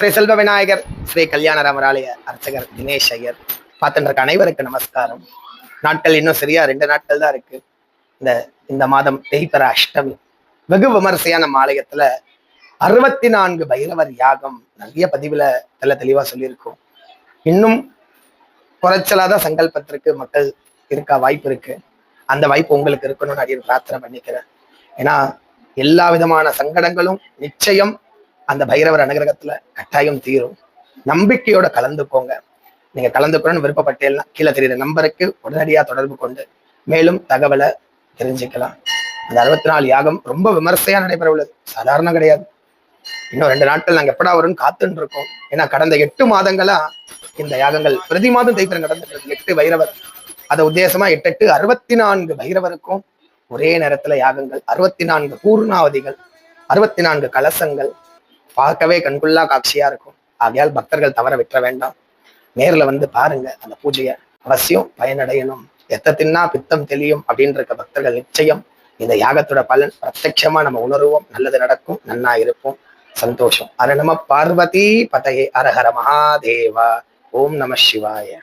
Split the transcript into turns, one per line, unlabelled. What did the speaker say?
ஸ்ரீ செல்வ விநாயகர் ஸ்ரீ கல்யாண ராமராலய அர்ச்சகர் தினேஷ் ஐயர் பார்த்துட்டு அனைவருக்கு நமஸ்காரம். நாட்கள் இன்னும் சரியா ரெண்டு நாட்கள் தான் இருக்கு. இந்த இந்த மாதம் தெய்பர அஷ்டமி. வெகு விமரிசையான நம்ம ஆலயத்துல அறுபத்தி நான்கு பைரவர் யாகம் நிறைய பதிவுல தெல்ல தெளிவா சொல்லியிருக்கோம். இன்னும் குறைச்சலாத சங்கல்பத்திற்கு மக்கள் இருக்கா வாய்ப்பு இருக்கு. அந்த வாய்ப்பு உங்களுக்கு இருக்கணும்னு அடியில் பிரார்த்தனை பண்ணிக்கிறேன். ஏன்னா எல்லா விதமான சங்கடங்களும் நிச்சயம் அந்த பைரவர் அனுகிரகத்துல கட்டாயம் தீரும். நம்பிக்கையோட கலந்துக்கோங்க. நீங்க கலந்துக்கணும்னு விருப்பப்பட்டேன்னா கீழே தெரியுற நம்பருக்கு உடனடியா தொடர்பு கொண்டு மேலும் தகவலை தெரிஞ்சுக்கலாம். அந்த அறுபத்தி நாலு யாகம் ரொம்ப விமர்சையா நடைபெற உள்ளது. சாதாரணம் கிடையாது. இன்னும் ரெண்டு நாட்கள் நாங்க எப்படா வரும்னு காத்துட்டு இருக்கோம் ஏன்னா கடந்த எட்டு மாதங்களா இந்த யாகங்கள் பிரதி மாதம் தைத்திரம் நடந்துட்டு எட்டு பைரவர். அதை உத்தேசமா எட்டு எட்டு அறுபத்தி நான்கு பைரவருக்கும் ஒரே நேரத்துல யாகங்கள். அறுபத்தி நான்கு பூர்ணாவதிகள். அறுபத்தி நான்கு கலசங்கள். பார்க்கவே கண்குள்ளா காட்சியா இருக்கும். ஆகையால் பக்தர்கள் தவற விட்டுற வேண்டாம். நேர்ல வந்து பாருங்க அந்த பூஜையை. அவசியம் பயனடையணும். எத்த தின்னா பித்தம் தெளியும் அப்படின்ற பக்தர்கள் நிச்சயம் இந்த யாகத்தோட பலன் பிரத்யட்சமா நம்ம உணர்வோம். நல்லது நடக்கும் நன்னா இருப்போம். சந்தோஷம். அர நம்ம பார்வதி பதையே. அரஹர மகாதேவா. ஓம் நம சிவாய.